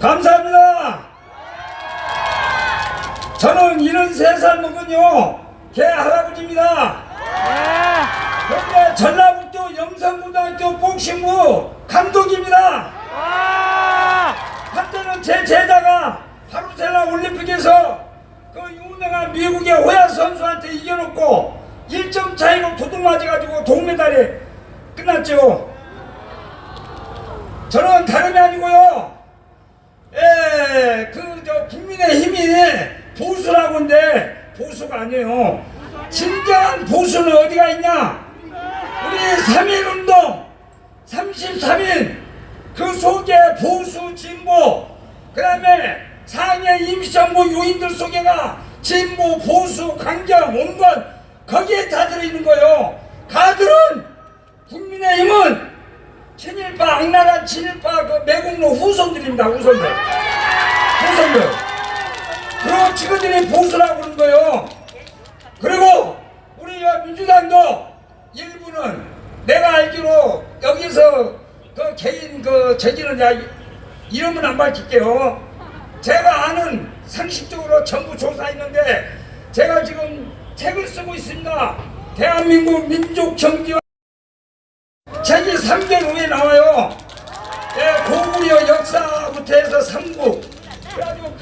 감사합니다. 저는 73살 먹은요, 개 할아버지입니다. 현재 전라북도 영산고등학교 복싱부 감독입니다. 한때는 제 제자가 바루셀라 올림픽에서 그 유명한 미국의 호야 선수한테 이겨놓고 1점 차이로 도둑 맞아가지고 동메달이 끝났죠. 저는 다름이 아니고요. 예, 그 저 국민의힘이 보수라고 하는데 보수가 아니에요. 진정한 보수는 어디가 있냐? 우리 3.1운동 33인 그 속에 보수 진보 그 다음에 상해 임시정부 요인들 속에가 진보 보수 강경 온건 거기에 다 들어있는 거예요 가들은 국민의힘은 친일파 악랄한 친일파 그 매국노 후손들입니다 후손들 후손들 그리고 지그들이 보수라고 그러는 거예요 그리고 우리 민주당도 일부는 내가 알기로 여기서 그 개인 그 저지는 야 이름은 안 밝힐게요. 제가 아는 상식적으로 전부 조사했는데 제가 지금 책을 쓰고 있습니다. 대한민국 민족 정기와 책이 3개 후에 나와요. 예, 고구려 역사부터 해서 삼국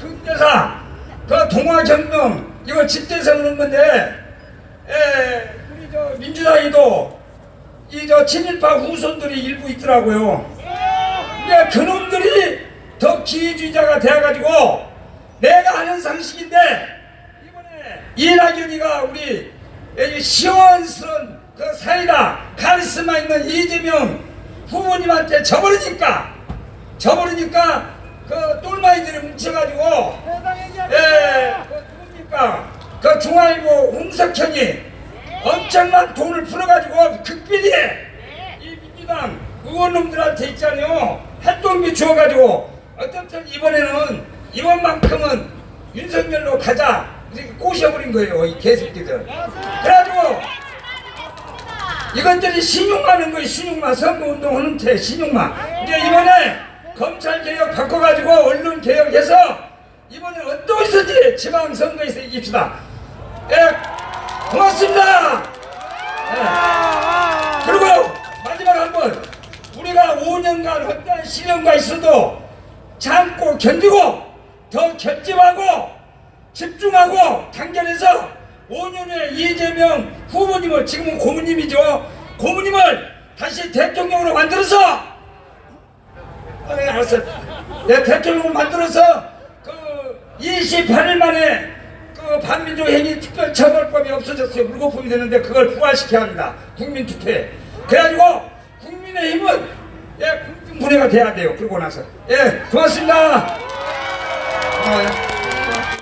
근대사 그 동화경명 이거 집대서 그런 건데 예, 우리 저 민주당에도 이 저 친일파 후손들이 일부 있더라고요. 이게 그놈들이 더 기회주의자가 되어가지고 내가 하는 상식인데 이번에 이낙연이가 우리 이 시원스러운 그 사이다 카리스마 있는 이재명 후보님한테 져버리니까 져버리니까 그 똘마이들이 뭉쳐가지고 예, 그 누굽니까? 그 중앙일보 홍석현이 엄청난 돈을 풀어가지고 극비리 이 민주당 의원놈들한테 있잖아요. 활동비 주어가지고 어쨌든 이번에는 이번만큼은 윤석열로 가자. 이렇게 꼬셔버린 거예요 이 개새끼들. 그래가지고 이것들이 신용하는 거예요 신용만. 선거운동 하는 채 신용만. 이제 이번에 검찰 개혁 바꿔가지고 언론 개혁해서 이번에 어떠시든지? 지방선거에서 이깁시다. 예 고맙습니다. 예. 그리고 마지막 한 번. 우리가 5년간 헛된 시련과 있어도 참고 견디고 더 결집하고 집중하고 단결해서 5년 후에 이재명 후보님을 지금은 고모님이죠. 고모님을 다시 대통령으로 만들어서 알았어. 네, 대통령으로 만들어서 그 28일 만에 그 반민족 행위 특별처벌법이 없어졌어요. 물거품이 되는데 그걸 부활시켜야 합니다. 국민투표에. 그래가지고 국민의힘은 예, 국민분해가 돼야 돼요. 그러고 나서. 예 고맙습니다. 어, 예.